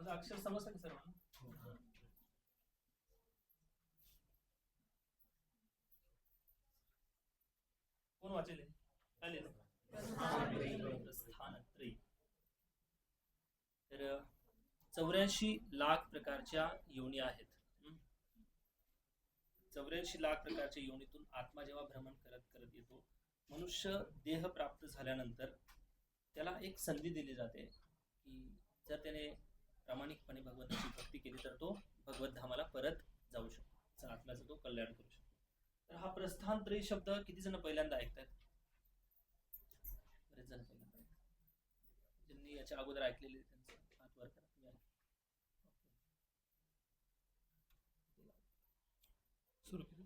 माझं अक्षर समजतं का सर्वांना? कोण वाचले काय तर चौऱ्याऐंशी लाख प्रकारच्या योनी आहेत. चौऱ्याऐंशी लाख प्रकारच्या योनीतून आत्मा जेव्हा भ्रमण करत करत येतो मनुष्य देह प्राप्त झाल्यानंतर त्याला एक संधी दिली जाते की जर त्याने प्रामाणिकपणे भगवंताची भक्ती केली तर तो भगवत धामाला परत जाऊ शकतो. त्याचा आत्म्याचं तो कल्याण करू शकतो. तर हा प्रस्थानत्रयी शब्द किती जण पहिल्यांदा ऐकतात बरेच जण पहिल्यांदा ज्यांनी याच्या अगोदर ऐकलेले त्यांचं हात वर करा तुम्ही ऐकलं. सुरू करू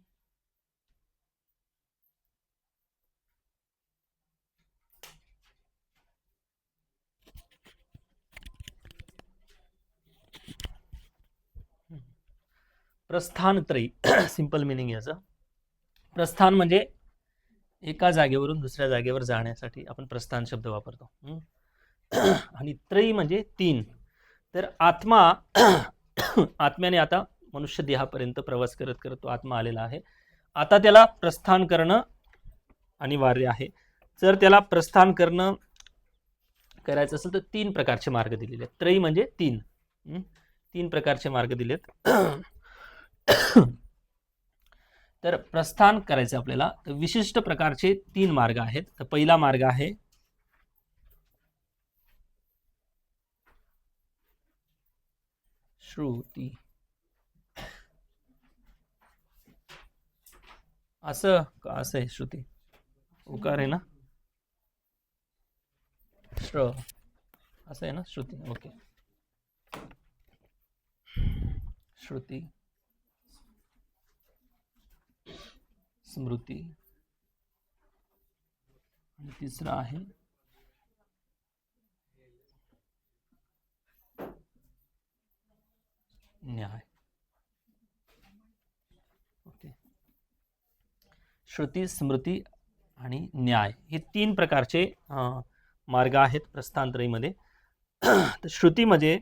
प्रस्थानत्रयी सिंपल मिनिंग याचं. प्रस्थान म्हणजे एका जागेवरून दुसऱ्या जागेवर जाण्यासाठी आपण प्रस्थान शब्द वापरतो. आणि त्रयी म्हणजे तीन. तर आत्मा आत्म्याने आता मनुष्य देहापर्यंत प्रवास करत करत तो आत्मा आलेला आहे. आता त्याला प्रस्थान करणं अनिवार्य आहे. जर त्याला प्रस्थान करणं करायचं असेल तर तीन प्रकारचे मार्ग दिलेले आहेत. त्रयी म्हणजे तीन. तीन प्रकारचे मार्ग दिलेत. तर प्रस्थान करायचं आपल्याला. तर विशिष्ट प्रकारचे तीन मार्ग आहेत. तर पहिला मार्ग आहे. श्रुती. असं का? असं आहे श्रुती. उकार आहे ना? श्र. असं आहे ना? श्रुती. ओके. श्रुती. स्मृती. आणि तिसरा आहे. न्याय. ओके. श्रुती स्मृती आणि न्याय हे तीन प्रकारचे मार्ग आहेत प्रस्थांतरीमध्ये तर श्रुती म्हणजे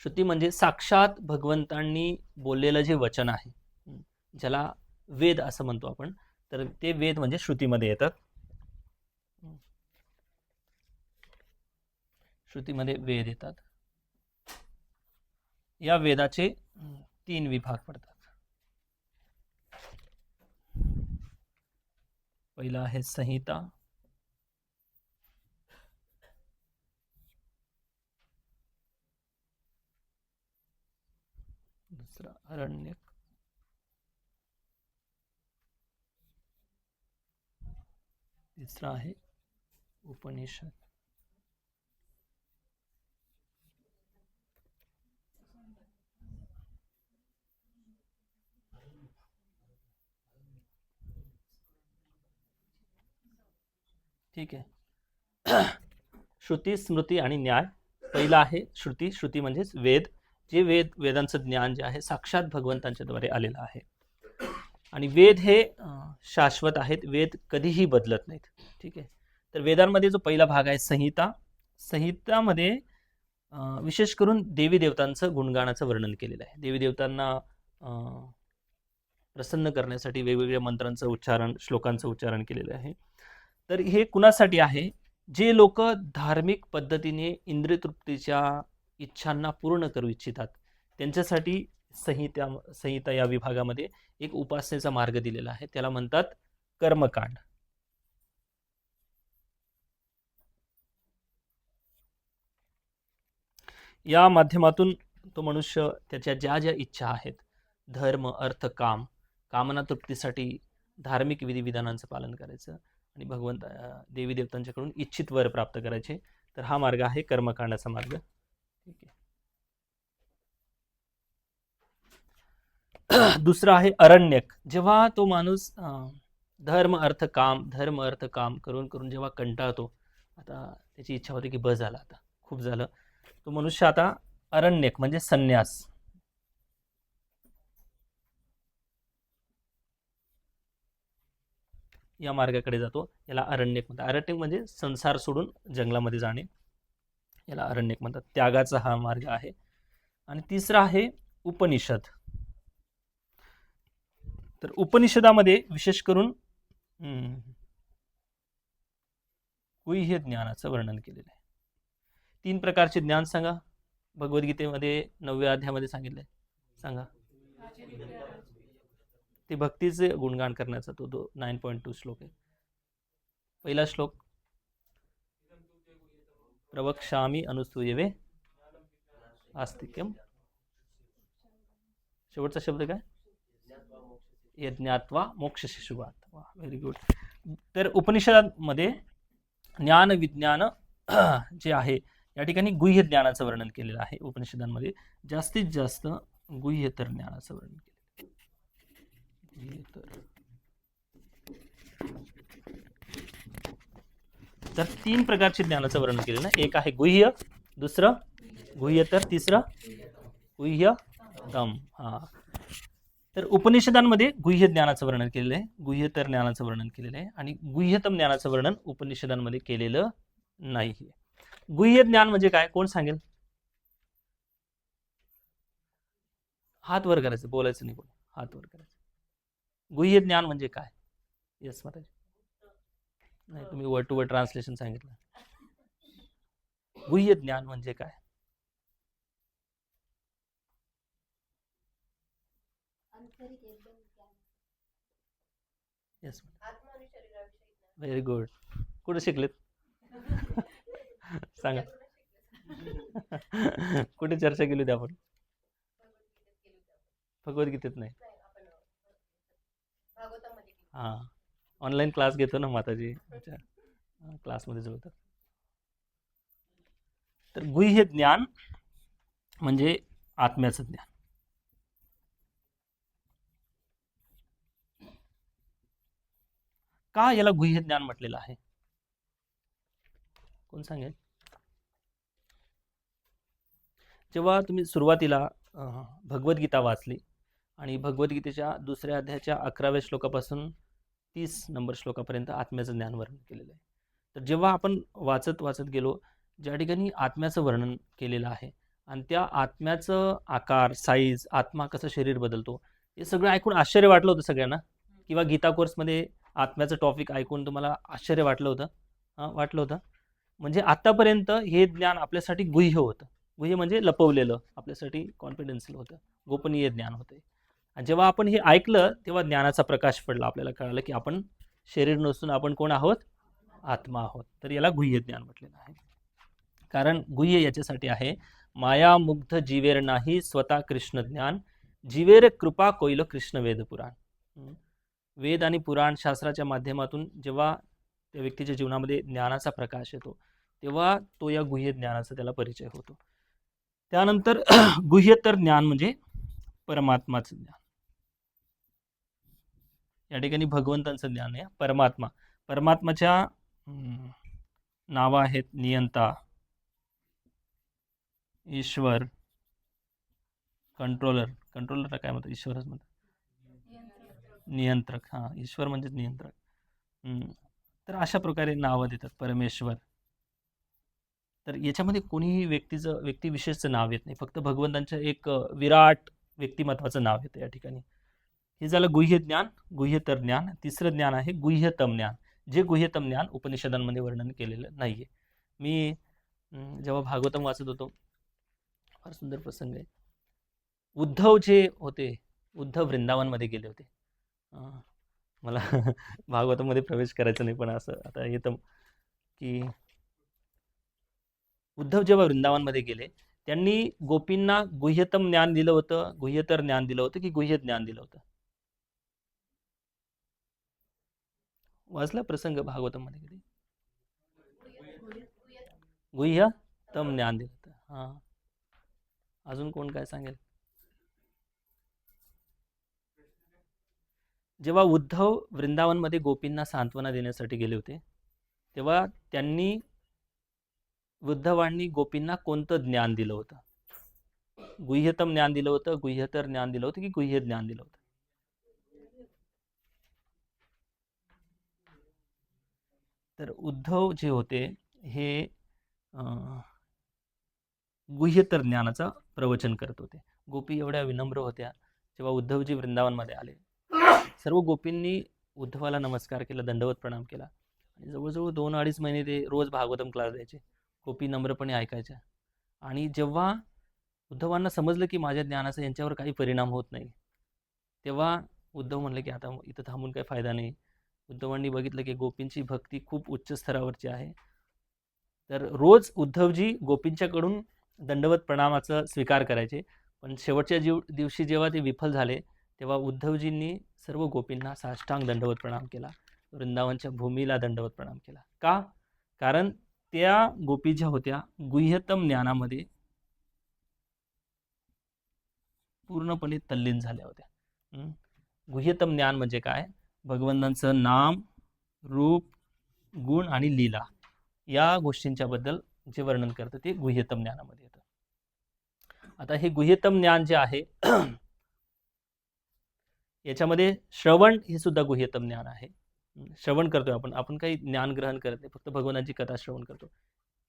श्रुती म्हणजे साक्षात भगवंतांनी बोललेलं जे वचन आहे ज्याला वेद असं म्हणतो आपण. तर ते वेद म्हणजे श्रुतीमध्ये येतात. श्रुतीमध्ये वेद येतात. या वेदाचे तीन विभाग पडतात. पहिला आहे संहिता. दुसरा अरण्यक तिसरा आहे उपनिषद. ठीक आहे. श्रुती स्मृती आणि न्याय. पहिला आहे श्रुती. श्रुती म्हणजेच वेद. जे वेद वेदांचं ज्ञान जे आहे साक्षात भगवंतांच्याद्वारे आलेलं आहे. आणि वेद हे शाश्वत आहेत. वेद कधीही बदलत नाहीत. ठीक आहे? तर वेदांमध्ये जो पहिला भाग आहे संहिता. संहितामध्ये विशेष करून देवी देवतांचं गुणगानाचं वर्णन केलेलं आहे. देवी देवतांना प्रसन्न करण्यासाठी वेगवेगळ्या मंत्रांचं उच्चारण श्लोकांचं उच्चारण केलेलं आहे. तर हे कुणासाठी आहे? जे लोक धार्मिक पद्धतीने इंद्रियतृप्तीच्या इच्छांना पूर्ण करू इच्छितात त्यांच्यासाठी संहिता संहिता या विभागामध्ये एक उपासनेचा मार्ग दिलेला आहे. त्याला म्हणतात कर्मकांड. या माध्यमातून तो मनुष्य त्याच्या ज्या ज्या इच्छा आहेत धर्म अर्थ काम कामना तृप्तीसाठी धार्मिक विधिविधानांचं पालन करायचं आणि भगवंत देवी देवतांच्याकडून इच्छित वर प्राप्त करायचे तर हा मार्ग आहे कर्मकांडाचा मार्ग. ठीक आहे. दुसरं आहे अरण्यक. जेव्हा तो माणूस धर्म अर्थ काम धर्म अर्थ काम करून करून जेव्हा कंटाळतो आता त्याची इच्छा होती की बस झाला आता. खूप झालं. तो मनुष्य आता अरण्यक म्हणजे संन्यास. या मार्गाकडे जातो. याला अरण्यक म्हणतात. अरण्यक म्हणजे संसार सोडून जंगलामध्ये जाणे. याला अरण्यक म्हणतात. त्यागाचा हा मार्ग आहे. आणि तिसरा आहे उपनिषद. तर उपनिषदामध्ये विशेष करून कुई हे ज्ञानाचं वर्णन केलेलं आहे. तीन प्रकारचे ज्ञान सांगा. भगवद्गीतेमध्ये नवव्या अध्यायामध्ये सांगितलंय. सांगा. ते भक्तीचे गुणगान करण्याचा तो तो नाईन पॉईंट टू श्लोक आहे. पहिला श्लोक प्रवक्षामी अनुसूयवे आस्तिक्यम. शेवटचा शब्द काय? यज्ञात्वा मोक्ष शिशुवात्वा व्हेरी गुड तर उपनिषदामध्ये ज्ञान विज्ञान जे आहे या ठिकाणी गुह्य ज्ञानाचं वर्णन केलेलं आहे उपनिषदांमध्ये. जास्तीत जास्त गुह्यतर ज्ञानाचं वर्णन केलेलं गुह्यतर. तर तीन प्रकारचे ज्ञानाचं वर्णन केलेलं आहे. एक आहे गुह्य दुसरं गुह्यतर तिसरं गुह्य तम हा. तर उपनिषदांमध्ये गुह्य ज्ञानाचं वर्णन केलेलं आहे. गुह्यतर ज्ञानाचं वर्णन केलेलं आहे आणि गुह्यतम ज्ञानाचं वर्णन उपनिषदांमध्ये केलेलं नाही गुह्य ज्ञान म्हणजे काय? कोण सांगेल? हात वर करायचं बोलायचं नाही कोण. हात वर करायचं. गुह्य ज्ञान म्हणजे काय? येस महाराज नाही तुम्ही वर्ड टू वर्ड ट्रान्सलेशन सांगितलं. गुह्य ज्ञान म्हणजे काय? येस. व्हेरी गुड कुठे शिकलेत? सांगा. कुठे चर्चा केली होती आपण? भगवद्गीतेत. नाही. हां. ऑनलाईन क्लास घेतो ना माताजी? आमच्या क्लासमध्ये जुळतात तर गुह्य ज्ञान म्हणजे आत्म्याचं ज्ञान. का याला गुह्य ज्ञान म्हटलेलं आहे? कोण सांगेल? जेव्हा तुम्ही सुरुवातीला भगवद्गीता वाचली आणि भगवद्गीतेच्या दुसऱ्या अध्यायाच्या अकराव्या श्लोकापासून तीस नंबर श्लोकापर्यंत आत्म्याचं ज्ञान वर्णन केलेलं आहे. तर जेव्हा आपण वाचत वाचत गेलो ज्या ठिकाणी आत्म्याचं वर्णन केलेलं आहे आणि त्या आत्म्याचं आकार साईज आत्मा कसं शरीर बदलतो हे सगळं ऐकून आश्चर्य वाटलं होतं सगळ्यांना? किंवा गीता कोर्समध्ये आत्म्याचं टॉपिक ऐकून तुम्हाला आश्चर्य वाटलं होतं. हां वाटलं होतं. म्हणजे आत्तापर्यंत हे ज्ञान आपल्यासाठी गुह्य होतं. गुह्य म्हणजे लपवलेलं आपल्यासाठी कॉन्फिडेन्शियल होतं. गोपनीय ज्ञान होतं आणि जेव्हा आपण हे ऐकलं तेव्हा ज्ञानाचा प्रकाश पडला. आपल्याला कळालं की आपण शरीर नसून आपण कोण आहोत? आत्मा आहोत. तर याला गुह्य ज्ञान म्हटलेलं आहे. कारण गुह्य याच्यासाठी आहे मायामुग्ध जीवेर नाही स्वतः कृष्ण ज्ञान. जीवेर कृपा कोइल कृष्ण वेद पुराण. वेद आणि पुराण शास्त्राच्या माध्यमातून जेव्हा त्या व्यक्तीच्या जीवनामध्ये ज्ञानाचा प्रकाश येतो तेव्हा तो या गुह्य ज्ञानाचा त्याला परिचय होतो. त्यानंतर गुह्यतर ज्ञान म्हणजे परमात्माचं ज्ञान. या ठिकाणी भगवंतांचं ज्ञान आहे परमात्मा. परमात्माच्या नावं आहेत नियंता ईश्वर कंट्रोलर. कंट्रोलरला काय म्हणतात? ईश्वरच म्हणतात. नियंत्रक हां ईश्वर म्हणजेच नियंत्रक. तर अशा प्रकारे नावं देतात परमेश्वर. तर याच्यामध्ये कोणीही व्यक्तीचं व्यक्तिविशेषचं नाव येत नाही. फक्त भगवंतांचं एक विराट व्यक्तिमत्वाचं नाव येतं या ठिकाणी. हे झालं गुह्य ज्ञान गुह्यतर ज्ञान. तिसरं ज्ञान आहे गुह्यतम ज्ञान. जे गुह्यतम ज्ञान उपनिषदांमध्ये वर्णन केलेलं नाही आहे मी जेव्हा भागवतम वाचत होतो फार सुंदर प्रसंग आहे. उद्धव जे होते उद्धव वृंदावनमध्ये गेले होते. अं, मला भागवतामध्ये प्रवेश करायचा नाही पण असं आता येतं की उद्धव जेव्हा वृंदावनमध्ये गेले त्यांनी गोपींना गुह्यतम ज्ञान दिलं होतं गुह्यतर ज्ञान दिलं होतं की गुह्य ज्ञान दिलं होतं? वाचला प्रसंग भागवतमध्ये कधी? गुह्यतम ज्ञान दिलं होतं. हां. अजून कोण काय सांगेल? जेव्हा उद्धव वृंदावनमध्ये गोपींना सांत्वना देण्यासाठी गेले होते तेव्हा त्यांनी उद्धवांनी गोपींना कोणतं ज्ञान दिलं होतं? गुह्यतम ज्ञान दिलं होतं गुह्यतर ज्ञान दिलं होतं की गुह्य ज्ञान दिलं होतं? तर उद्धव जे होते हे गुह्यतर ज्ञानाचा प्रवचन करत होते. गोपी एवढ्या विनम्र होत्या जेव्हा उद्धवजी वृंदावनमध्ये आले. सर्व गोपींनी उद्धवाला नमस्कार केला दंडवत प्रणाम केला. आणि जवळजवळ दोन अडीच महिने ते रोज भागवतम क्लास द्यायचे गोपी नम्रपणे ऐकायच्या. आणि जेव्हा उद्धवांना समजलं की माझ्या ज्ञानाचा यांच्यावर काही परिणाम होत नाही तेव्हा उद्धव म्हणले की आता इथं थांबून काही फायदा नाही. उद्धवांनी बघितलं की गोपींची भक्ती खूप उच्च स्तरावरची आहे. तर रोज उद्धवजी गोपींच्याकडून दंडवत प्रणामाचा स्वीकार करायचे. पण शेवटच्या जीव दिवशी जेव्हा ते विफल झाले तेव्हा उद्धवजींनी सर्व गोपींना साष्टांग दंडवत प्रणाम केला. वृंदावनच्या भूमीला दंडवत प्रणाम केला. का? कारण त्या गोपी ज्या होत्या गुह्यतम ज्ञानामध्ये पूर्णपणे तल्लीन झाल्या होत्या. गुह्यतम ज्ञान म्हणजे काय? भगवंतांचं नाम रूप गुण आणि लीला या गोष्टींच्या बद्दल जे वर्णन करतं ते गुह्यतम ज्ञानामध्ये येतं. आता हे गुह्यतम ज्ञान जे आहे याच्यामध्ये श्रवण हे सुद्धा गुह्यतम ज्ञान आहे. श्रवण करतोय आपण. आपण काही ज्ञान ग्रहण करत नाही फक्त भगवानाची कथा श्रवण करतो.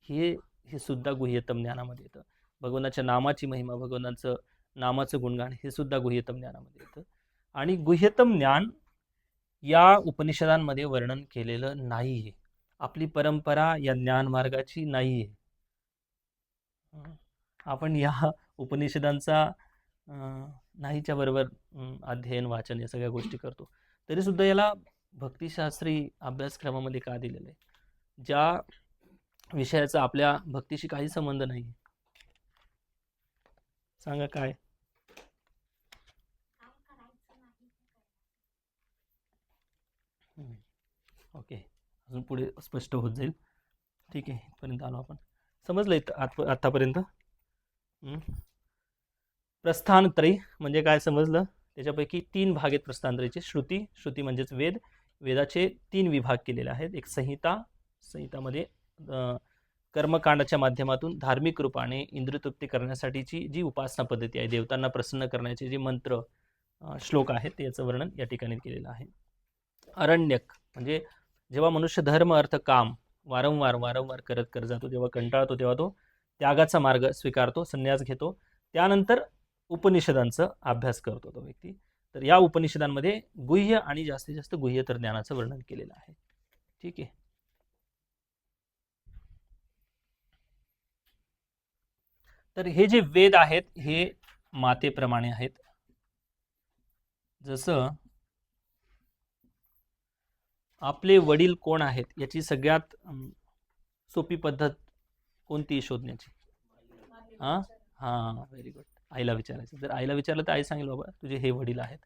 हे हे सुद्धा गुह्यतम ज्ञानामध्ये येतं. भगवानाच्या नामाची महिमा भगवानाचं नामाचं गुणगान हे सुद्धा गुह्यतम ज्ञानामध्ये येतं. आणि गुह्यतम ज्ञान या उपनिषदांमध्ये वर्णन केलेलं नाही आहे आपली परंपरा या ज्ञानमार्गाची नाही आहे आपण या उपनिषदांचा नाहीच्या बरोबर अध्ययन वाचन या सगळ्या गोष्टी करतो. तरीसुद्धा याला भक्तिशास्त्री अभ्यासक्रमामध्ये का दिलेलं आहे? ज्या विषयाचा आपल्या भक्तीशी काही संबंध नाही सांगा काय? ओके. अजून पुढे स्पष्ट होत जाईल. ठीक आहे इथपर्यंत आलो आपण. समजलं इथं आत आत्तापर्यंत हम्म. प्रस्थानत्रयी म्हणजे काय समजलं? त्याच्यापैकी तीन भाग आहेत प्रस्थानत्रयीचे श्रुती श्रुती म्हणजेच वेद. वेदाचे तीन विभाग केलेले आहेत. एक संहिता संहितामध्ये कर्मकांडाच्या माध्यमातून धार्मिक रूपाने इंद्रतृप्ती करण्यासाठीची जी उपासना पद्धती आहे देवतांना प्रसन्न करण्याचे जे मंत्र श्लोक आहेत याचं वर्णन या ठिकाणी केलेलं आहे. अरण्यक म्हणजे जेव्हा मनुष्य धर्म अर्थ काम वारंवार वारंवार करत करत जातो जेव्हा कंटाळतो तेव्हा तो त्यागाचा मार्ग स्वीकारतो संन्यास घेतो. त्यानंतर उपनिषदांचा अभ्यास करतो तो व्यक्ती. तर या उपनिषदांमध्ये गुह्य आणि जास्तीत जास्त गुह्यतर ज्ञानाचं वर्णन केलेलं आहे. ठीक आहे. तर हे जे वेद आहेत हे मातेप्रमाणे आहेत. जसं आपले वडील कोण आहेत याची सगळ्यात सोपी पद्धत कोणती शोधण्याची? हां हां व्हेरी गुड आईला विचारायचं. जर आईला विचारलं तर आई सांगेल बाबा तुझे हे वडील आहेत.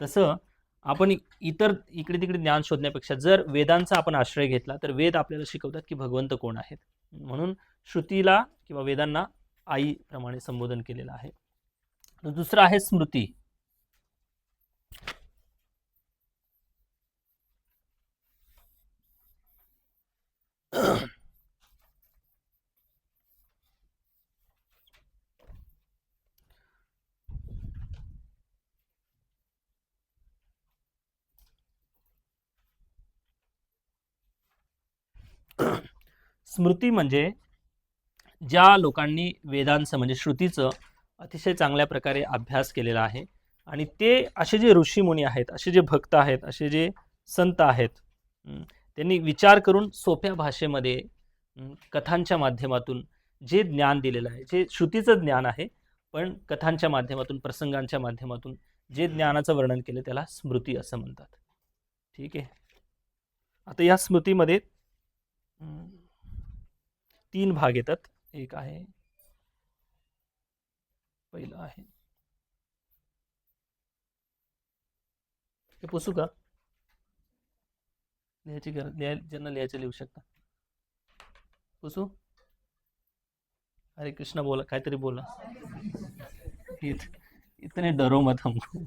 तसं आपण इतर इकडे तिकडे ज्ञान शोधण्यापेक्षा जर वेदांचा आपण आश्रय घेतला तर वेद आपल्याला शिकवतात की भगवंत कोण आहेत. म्हणून श्रुतीला किंवा वेदांना आईप्रमाणे संबोधन केलेलं आहे. दुसरं आहे स्मृती. स्मृती म्हणजे ज्या लोकांनी वेदांचं म्हणजे श्रुतीचं अतिशय चांगल्या प्रकारे अभ्यास केलेला आहे. आणि ते असे जे ऋषीमुनी आहेत असे जे भक्त आहेत असे जे संत आहेत त्यांनी विचार करून सोप्या भाषेमध्ये कथांच्या माध्यमातून जे ज्ञान दिलेलं आहे जे श्रुतीचं ज्ञान आहे पण कथांच्या माध्यमातून प्रसंगांच्या माध्यमातून जे ज्ञानाचं वर्णन केलं त्याला स्मृती असं म्हणतात. ठीक आहे? आता या स्मृतीमध्ये तीन भाग येतात. एक आहे. पहिलं आहे. हे पुसू का? लिहायची गरज लिहाय ज्यांना लिहायचं लिहू शकता. पुसू? अरे कृष्णा बोला काहीतरी बोला. इत, इतने डरो मत हमको.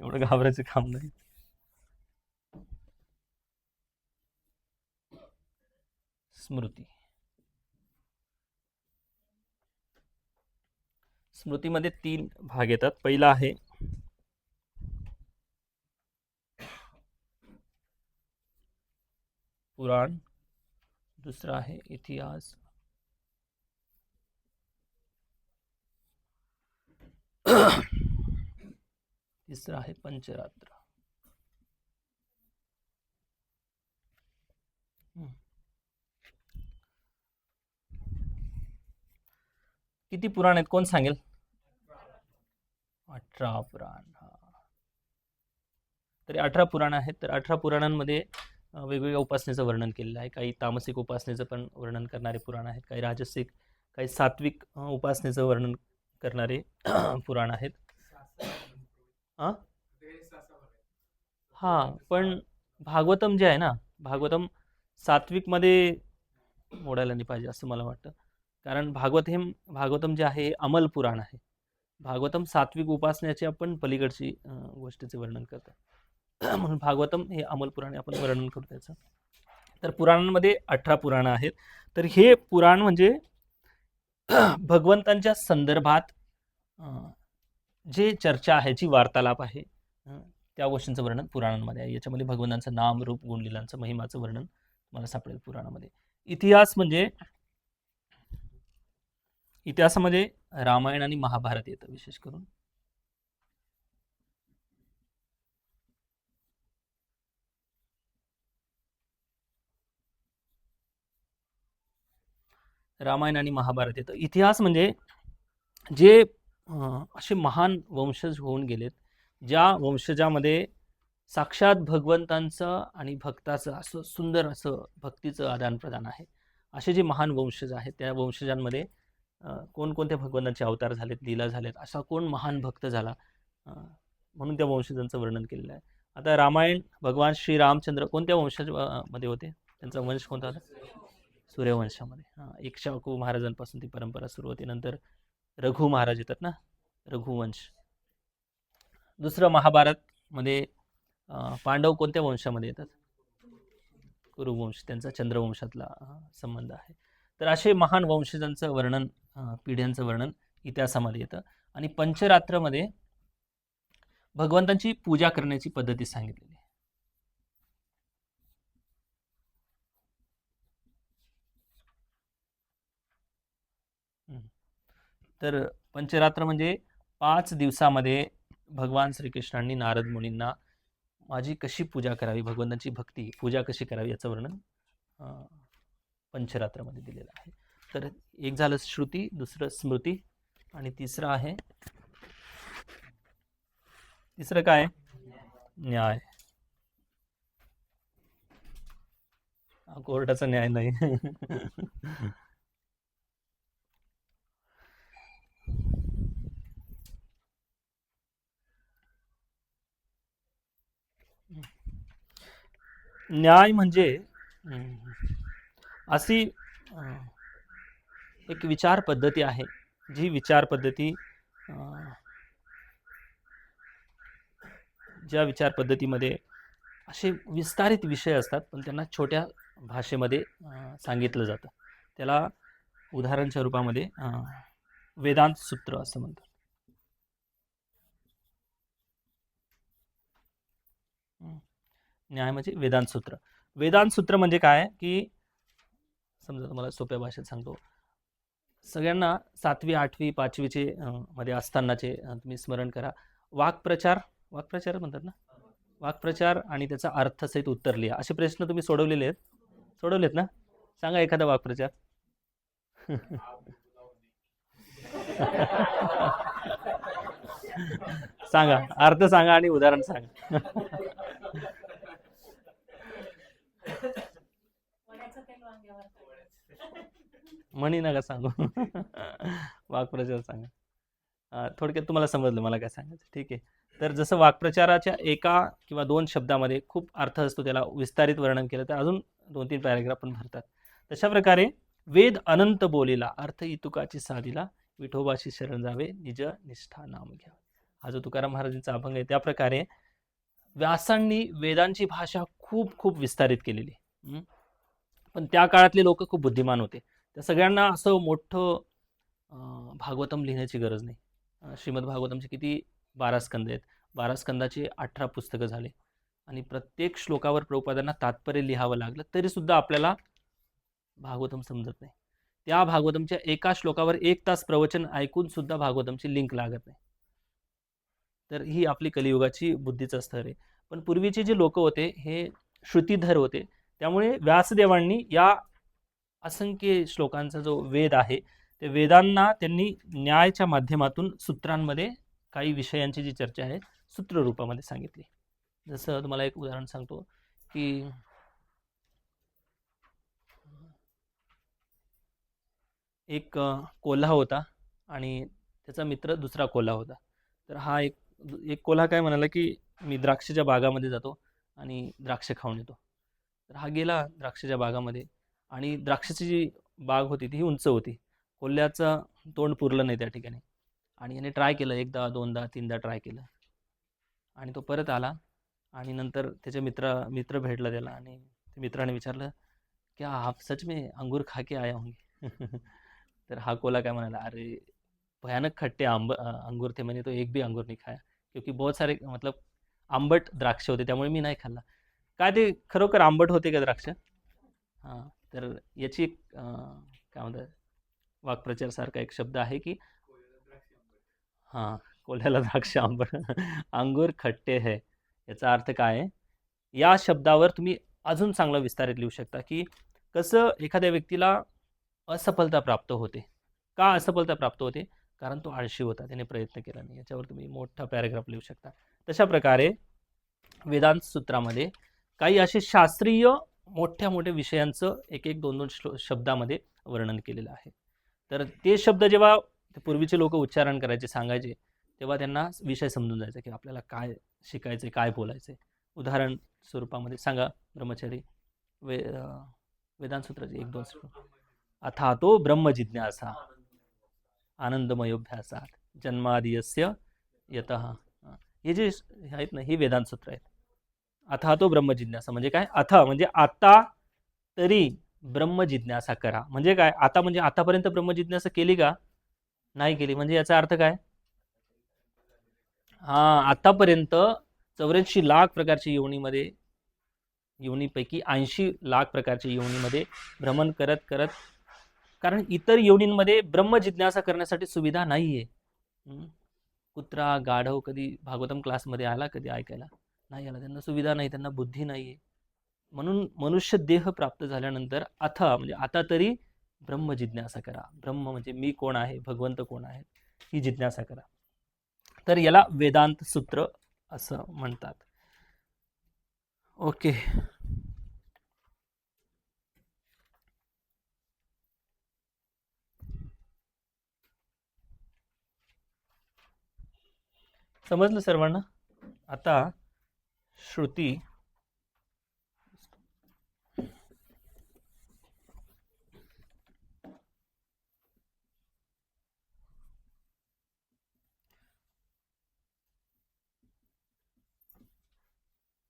एवढं घाबरायचं काम नाही. स्मृती. स्मृति मध्य तीन भाग ये पेला है पुराण. दुसरा है इतिहास. तीसरा है पंचरात्र. किती पुराण आहेत? कोण सांगेल? अठरा पुराण तरी अठरा पुराण आहेत. तर अठरा पुराणांमध्ये वेगवेगळ्या उपासनेचं वर्णन केलेलं आहे. काही तामसिक उपासनेचं पण वर्णन करणारे पुराण आहेत. काही राजसिक काही सात्विक उपासनेचं वर्णन करणारे पुराण आहेत. हां पण भागवतम जे आहे ना भागवतम सात्विकमध्ये मोडायला नाही पाहिजे असं मला वाटतं. कारण भागवत हे भागवतम जे आहे हे अमल पुराण आहे. भागवतम सात्विक उपासनेची आपण पलीकडची गोष्टीचे वर्णन करतो. म्हणून भागवतम हे अमल पुराण आपण वर्णन करू त्याचं. तर पुराणांमध्ये अठरा पुराणं आहेत. तर हे पुराण म्हणजे भगवंतांच्या संदर्भात जे चर्चा आहे जी वार्तालाप आहे त्या गोष्टींचं वर्णन पुराणांमध्ये आहे. याच्यामध्ये भगवंतांचं नाम रूप गुणलीलांचं महिमाचं वर्णन तुम्हाला सापडेल पुराणामध्ये. इतिहास म्हणजे इतिहासामध्ये रामायण आणि महाभारत येतं विशेष करून. रामायण आणि महाभारत येतं. इतिहास म्हणजे जे असे महान वंशज होऊन गेलेत ज्या वंशजामध्ये साक्षात भगवंतांचं आणि भक्ताचं असं सुंदर असं भक्तीचं आदानप्रदान आहे. असे जे महान वंशज आहेत त्या वंशजांमध्ये कोणकोणत्या भगवंतांचे अवतार झालेत लीला झालेत असा कोण महान भक्त झाला? म्हणून त्या वंशजांचं वर्णन केलेलं आहे. आता रामायण भगवान श्री रामचंद्र कोणत्या वंशामध्ये मध्ये होते? त्यांचा वंश कोणता होता? सूर्यवंशामध्ये. हां इक्ष्वाकू महाराजांपासून ती परंपरा सुरू होते. नंतर रघु महाराज येतात ना? रघुवंश दुसरं महाभारतमध्ये पांडव कोणत्या वंशामध्ये येतात? कुरुवंश त्यांचा चंद्रवंशातला संबंध आहे. तर असे महान वंशजांचं वर्णन पिढ्यांचं वर्णन इतिहासामध्ये येतं. आणि पंचरात्रमध्ये भगवंतांची पूजा करण्याची पद्धती सांगितलेली आहे. तर पंचरात्र म्हणजे पाच दिवसामध्ये भगवान श्रीकृष्णांनी नारद मुनींना माझी कशी पूजा करावी भगवंतांची भक्ती पूजा कशी करावी याचं वर्णन पंचरात्रामध्ये दिलेलं आहे. तर एक झालं श्रुती दुसरं स्मृती आणि तिसरं आहे. तिसरं काय? न्याय. कोर्टाचा न्याय नाही. न्याय म्हणजे अशी एक विचार पद्धती आहे जी विचार पद्धती ज्या विचार पद्धतीमध्ये असे विस्तारित विषय असतात पण त्यांना छोट्या भाषेमध्ये सांगितलं जातं. त्याला उदाहरणच्या रूपामध्ये वेदांत सूत्र असं म्हणतात. न्याय म्हणजे वेदांत सूत्र. वेदांत सूत्र म्हणजे काय? की समजा तुम्हाला सोप्या भाषेत सांगतो. सगळ्यांना सातवी आठवी पाचवीचे मध्ये असतानाचे तुम्ही स्मरण करा. वाक्प्रचार वाक्प्रचार म्हणतात ना? वाक्प्रचार आणि त्याचा अर्थसहित उत्तर लिहा. असे प्रश्न तुम्ही सोडवलेले आहेत. सोडवलेत ना? सांगा एखादा वाक्प्रचार. सांगा. अर्थ सांगा आणि उदाहरण सांगा. म्हणी नका सांगू. वाक्प्रचार सांगा. थोडक्यात तुम्हाला समजलं मला काय सांगायचं. ठीक आहे. तर जसं वाक्प्रचाराच्या एका किंवा दोन शब्दामध्ये खूप अर्थ असतो त्याला विस्तारित वर्णन केलं तर अजून दोन तीन पॅराग्राफ पण भरतात. तशा प्रकारे वेद अनंत बोलीला अर्थ इतुकाची साधीला विठोबाशी शरण जावे निज निष्ठा नाम घ्या हा जो तुकाराम महाराजांचा अभंग आहे त्या प्रकारे व्यासांनी वेदांची भाषा खूप खूप विस्तारित केलेली पण त्या काळातले लोक खूप बुद्धिमान होते. त्या सगळ्यांना असं मोठं भागवतम लिहिण्याची गरज नाही. श्रीमद भागवतमचे किती? बारा स्कंद आहेत. बारा स्कंदाचे अठरा पुस्तकं झाले. आणि प्रत्येक श्लोकावर प्रभुपादांना तात्पर्य लिहावं लागलं तरीसुद्धा आपल्याला भागवतम समजत नाही. त्या भागवतमच्या एका श्लोकावर एक तास प्रवचन ऐकून सुद्धा भागवतमची लिंक लागत नाही. तर ही आपली कलियुगाची बुद्धीचं स्तर आहे. पण पूर्वीचे जे लोक होते हे श्रुतीधर होते. त्यामुळे व्यासदेवांनी या असंख्य श्लोकांचा जो वेद आहे ते वेदांना त्यांनी न्यायाच्या माध्यमातून सूत्रांमध्ये काही विषयांची जी चर्चा आहे सूत्ररूपामध्ये सांगितली. जसं तुम्हाला एक उदाहरण सांगतो की एक कोल्हा होता आणि त्याचा मित्र दुसरा कोल्हा होता. तर हा एक एक कोल्हा काय म्हणाला की मी द्राक्षाच्या बागामध्ये जातो आणि द्राक्ष खाऊन येतो. तर हा गेला द्राक्षाच्या बागामध्ये. आणि द्राक्षाची जी बाग होती ती उंच होती. कोल्ह्याचं तोंड पुरलं नाही त्या ठिकाणी. आणि याने ट्राय केलं एकदा दोनदा तीनदा ट्राय केलं. आणि तो परत आला आणि नंतर त्याचे मित्र मित्र भेटला त्याला आणि त्या मित्राने विचारलं की आप सच में अंगूर खा के आया होंगे? तर हा कोला काय म्हणाला अरे भयानक खट्टे आंब अंगूर थे. मैंने तो एक भी अंगूर नाही खाया. क्योंकि बहुत सारे मतलब आंबट द्राक्ष होते त्यामुळे मी नाही खाल्ला. काय ते खरोखर आंबट होते का द्राक्ष? हां. तर याची एक काय म्हणतात वाक्प्रचारसारखा एक शब्द आहे की हां कोल्ह्याला द्राक्ष आंबट अंगूर खट्टे है याचा अर्थ काय आहे? या शब्दावर तुम्ही अजून चांगलं विस्तारित लिहू शकता की कसं एखाद्या व्यक्तीला असफलता प्राप्त होते. का असफलता प्राप्त होते? कारण तो आळशी होता त्याने प्रयत्न केला नाही. याच्यावर तुम्ही मोठा पॅराग्राफ लिहू शकता. तशा प्रकारे वेदांत सूत्रामध्ये काही असे शास्त्रीय मोठ्या मोठ्या विषयांचं एक एक दोन दोन श्लो शब्दामध्ये वर्णन केलेलं आहे. तर ते शब्द जेव्हा पूर्वीचे लोक उच्चारण करायचे सांगायचे तेव्हा त्यांना विषय समजून जायचा की आपल्याला काय शिकायचं काय बोलायचं उदाहरण स्वरूपामध्ये सांगा ब्रह्मचारी वे अं, वेदांत सूत्राचे एक दोन श्लोक. अथा तो ब्रह्मजिज्ञासा आनंदमयोभ्यासात जन्मादियस्य यत. हे जे आहेत ना हे वेदांत सूत्र आहेत. अथा तो ब्रह्मजिज्ञासा. म्हणजे काय? अथ म्हणजे आता तरी ब्रह्मजिज्ञासा करा. म्हणजे काय? आता म्हणजे आतापर्यंत ब्रह्मजिज्ञासा केली का? नाही केली. म्हणजे याचा अर्थ काय? हा आतापर्यंत चौऱ्याऐंशी लाख प्रकारच्या योनीमध्ये योनीपैकी ऐंशी लाख प्रकारच्या योनीमध्ये भ्रमण करत करत कारण इतर योनींमध्ये ब्रह्मजिज्ञासा करण्यासाठी सुविधा नाही आहे कुत्रा गाढव कधी भागवतम क्लासमध्ये आला कधी ऐकायला? नाही आला त्यांना सुविधा नाही त्यांना बुद्धी नाही आहे म्हणून मनुष्य देह प्राप्त झाल्यानंतर आता म्हणजे आता तरी ब्रह्म जिज्ञासा करा. ब्रह्म म्हणजे मी कोण आहे भगवंत कोण आहे ही जिज्ञासा करा. तर याला वेदांत सूत्र असं म्हणतात. ओके. समजलं सर्वांना? आता श्रुती.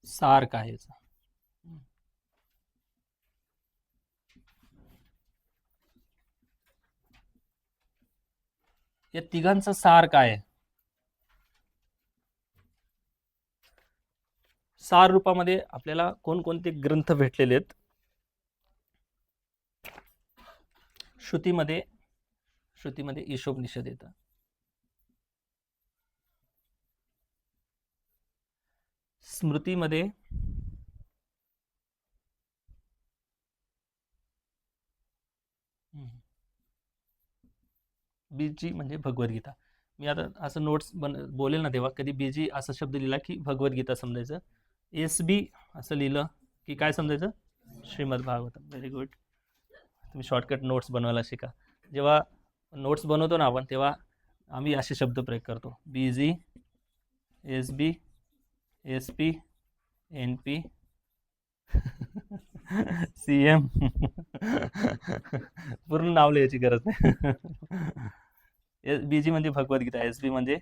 सार काय या तिघांचं सार काय आहे. सार रूपामध्ये आपल्याला कोणकोणते ग्रंथ भेटलेले आहेत? श्रुतीमध्ये श्रुतीमध्ये ईशोपनिषद येतं. स्मृतीमध्ये बीजी म्हणजे भगवद्गीता. मी आता असं नोट्स बन बोलेल ना तेव्हा कधी बीजी असा शब्द लिहिला की भगवद्गीता समजायचं. एस बी असं लिहिलं की काय समजायचं? श्रीमद भागवतम. व्हेरी गुड तुम्ही शॉर्टकट नोट्स बनवायला शिका. जेव्हा नोट्स बनवतो ना आपण तेव्हा आम्ही असे शब्द प्रयोग करतो. B G S B S P N P C M पूर्ण नाव लिहायची गरज नाही. एस बी जी म्हणजे भगवद्गीता एस बी म्हणजे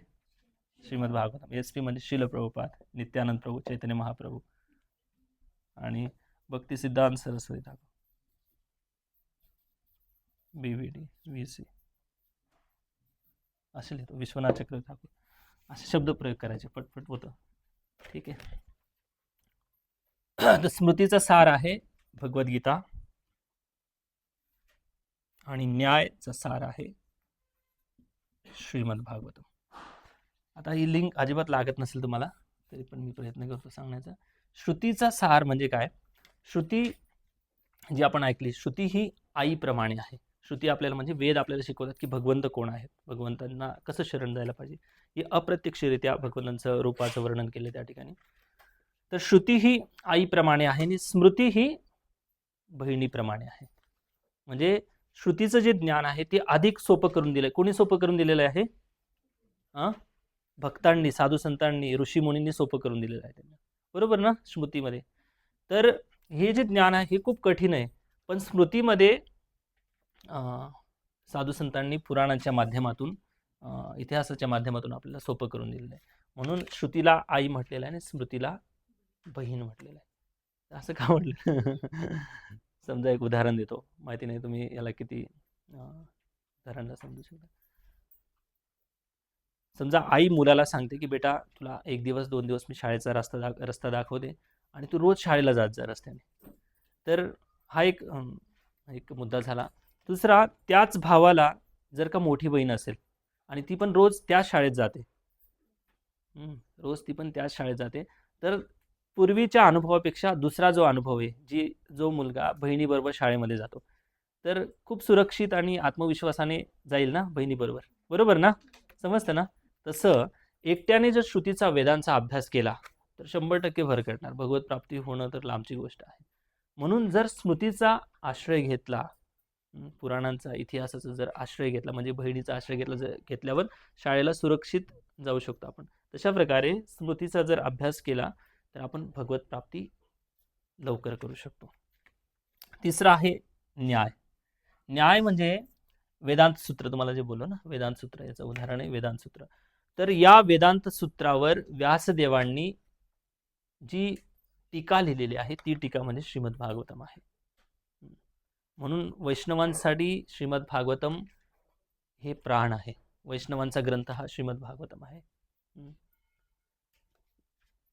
श्रीमद भागवतम एस पी म्हणजे शिल प्रभुपाद नित्यानंद प्रभू चैतन्य महाप्रभू आणि Bhakti Siddhanta Saraswati Thakur. B V D V C असे लिहितो विश्वनाथ चक्र ठाकूर. असे शब्द प्रयोग करायचे पटपट होतं. ठीक आहे. तर स्मृतीचा सार आहे भगवद्गीता आणि न्यायचा सार आहे श्रीमद भागवतम आता ही लिंक अजिबात लागत नसेल तुम्हाला तरी पण मी प्रयत्न करतो सांगण्याचा. श्रुतीचा सार म्हणजे काय? श्रुती जी आपण ऐकली श्रुती ही आईप्रमाणे आहे. श्रुती आपल्याला म्हणजे वेद आपल्याला शिकवतात की भगवंत कोण आहेत? भगवंतांना कसं शरण जायला पाहिजे? ही अप्रत्यक्षरित्या भगवंतांचं रूपाचं वर्णन केलं त्या ठिकाणी. तर श्रुती ही आईप्रमाणे आहे आणि स्मृती ही बहिणीप्रमाणे आहे. म्हणजे श्रुतीचं जे ज्ञान आहे ते अधिक सोपं करून दिलं कोणी सोपं करून दिलेलं आहे? हां भक्तांनी साधू संतांनी ऋषीमुनींनी सोपं करून दिलेलं आहे त्यांना. बरोबर ना स्मृतीमध्ये? तर हे जे ज्ञान आहे हे खूप कठीण आहे. पण स्मृतीमध्ये साधू संतांनी पुराणांच्या माध्यमातून इतिहासाच्या माध्यमातून आपल्याला सोपं करून दिलेलं आहे. म्हणून श्रुतीला आई म्हटलेलं आहे आणि स्मृतीला बहीण म्हटलेलं आहे. असं का म्हटलं? समजा एक उदाहरण देतो. माहिती नाही तुम्ही याला किती उदाहरणला समजू शकता. समजा आई मुलाला सांगते की बेटा तुला एक दिवस दोन दिवस मी शाळेचा रस्ता दाख रस्ता दाखवते आणि तू रोज शाळेला जात जा रस्त्याने. तर हा एक एक मुद्दा झाला. दुसरा त्याच भावाला जर का मोठी बहीण असेल आणि ती पण रोज त्याच शाळेत जाते. रोज ती पण त्याच शाळेत जाते. तर पूर्वीच्या अनुभवापेक्षा दुसरा जो अनुभव आहे जी जो मुलगा बहिणीबरोबर शाळेमध्ये जातो तर खूप सुरक्षित आणि आत्मविश्वासाने जाईल ना बहिणीबरोबर. बरोबर ना? समजतं ना? तसं एकट्याने जर श्रुतीचा वेदांचा अभ्यास केला तर शंभर टक्के भर करणार भगवत प्राप्ती होणं तर लांबची गोष्ट आहे. म्हणून जर स्मृतीचा आश्रय घेतला पुराणांचा इतिहासाचा जर आश्रय घेतला म्हणजे बहिणीचा आश्रय घेतला जर घेतल्यावर शाळेला सुरक्षित जाऊ शकतो आपण. तशा प्रकारे स्मृतीचा जर अभ्यास केला तर आपण भगवत प्राप्ती लवकर करू शकतो. तिसरं आहे न्याय. न्याय म्हणजे वेदांत सूत्र. तुम्हाला जे बोललो ना वेदांत सूत्र याचं उदाहरण आहे वेदांत सूत्र. तर या वेदांत सूत्रावर व्यासदेवांनी जी टीका लिहिलेली आहे ती टीका म्हणजे श्रीमद भागवतम आहे. म्हणून वैष्णवांसाठी श्रीमद भागवतम हे प्राण आहे. वैष्णवांचा ग्रंथ हा श्रीमद भागवतम आहे.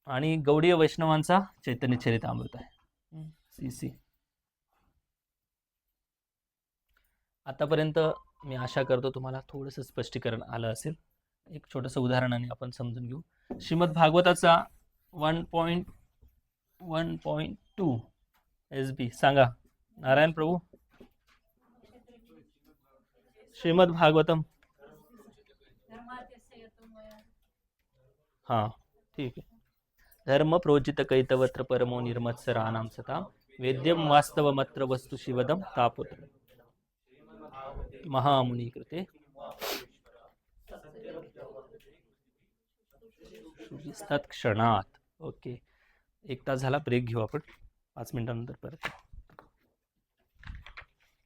आणि गौडीय वैष्णवांचा चैतन्य चरितामृत आहे. C C. आतापर्यंत मी आशा करतो तुम्हाला थोडंसं स्पष्टीकरण आलं असेल. एक छोटंसं उदाहरणाने आपण समजून घेऊ. Shrimad भागवताचा one point one point two S B सांगा. नारायण प्रभू. श्रीमद भागवतम. हां ठीक आहे. धर्म प्रोजित कैतवत्र परमो निर्मत्सरानाम सताम वेद्यम वास्तवमत्र वस्तु शिवदं तापुत्र. महामुनी कृते तत्क्षणात ओके. एक तास झाला ब्रेक घेऊ आपण. पाच मिनिटानंतर परत